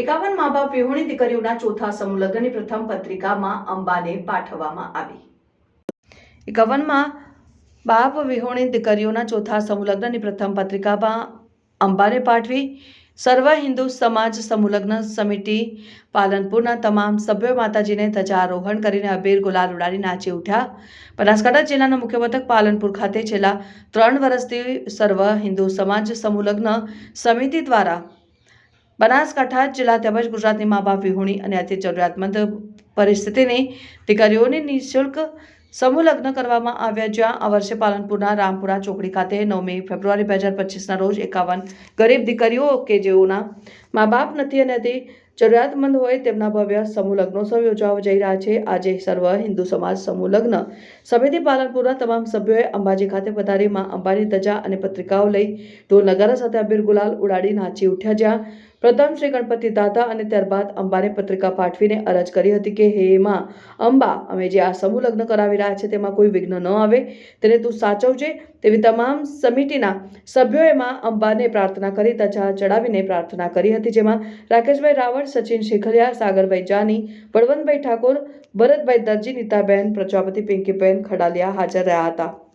એકાવન મા બાપ વિહોણી દીકરીઓના ચોથા સમૂહ લગ્નની પ્રથમ પત્રિકામાં અંબાને પાઠવવામાં આવી. એકાવનમાં બાપ વિહોણી દીકરીઓના ચોથા સમૂહ લગ્નની પ્રથમ પત્રિકામાં અંબાને પાઠવી સર્વ હિન્દુ સમાજ સમૂહલગ્ન સમિતિ પાલનપુરના તમામ સભ્યો માતાજીને ધ્વજારોહણ કરીને અબીર ગુલાલ ઉડાડી નાચી ઉઠ્યા. બનાસકાંઠા જિલ્લાના મુખ્ય મથક પાલનપુર ખાતે છેલ્લા ત્રણ વર્ષથી સર્વ હિન્દુ સમાજ સમૂહલગ્ન સમિતિ દ્વારા બનાસકાંઠા જિલ્લા તેમજ ગુજરાતની મા બાપ વિહોણી અને અતિ જરૂરિયાતમંદ પરિસ્થિતિની દીકરીઓને નિઃશુલ્ક સમૂહ લગ્ન કરવામાં આવ્યા જ્યાં આ વર્ષે પાલનપુરના રામપુરા ચોકડી ખાતે નવમી ફેબ્રુઆરી બે હજાર પચીસના રોજ એકાવન ગરીબ દીકરીઓ કે જેઓના મા બાપ નથી અને અતિ જરૂરિયાતમંદ હોય તેમના ભવ્ય સમૂહ લગ્નોત્સવ યોજવા જઈ રહ્યા છે. આજે સર્વ હિન્દુ સમાજ સમૂહ લગ્ન સમિતિ પાલનપુરના તમામ સભ્યોએ અંબાજી ખાતે પધારી માં અંબાની ધજા અને પત્રિકાઓ લઈ ઢોલ નગારા સાથે અબીર ગુલાલ ઉડાડી નાચી ઉઠ્યા જ્યાં પ્રથમ શ્રી ગણપતિ દાદા અને ત્યારબાદ અંબાને પત્રિકા પાઠવીને અરજ કરી હતી કે, હે માં, અંબા, અમે જે આ સમૂહ લગ્ન કરાવી રહ્યા છે તેમાં કોઈ વિઘ્ન ન આવે. તેને તું સાચવજે. તેવી તમામ સમિતિના સભ્યોએ માં અંબાને પ્રાર્થના કરી, ધજા ચડાવીને પ્રાર્થના કરી હતી. જેમાં રાકેશભાઈ રાવળ, સચિન શેખરિયા, સાગરભાઈ જાની, બળવંતભાઈ ઠાકોર, ભરતભાઈ દરજી, નીતાબેન, પ્રજાપતિ, પિંકીબેન ખડાલિયા હાજર રહ્યા હતા.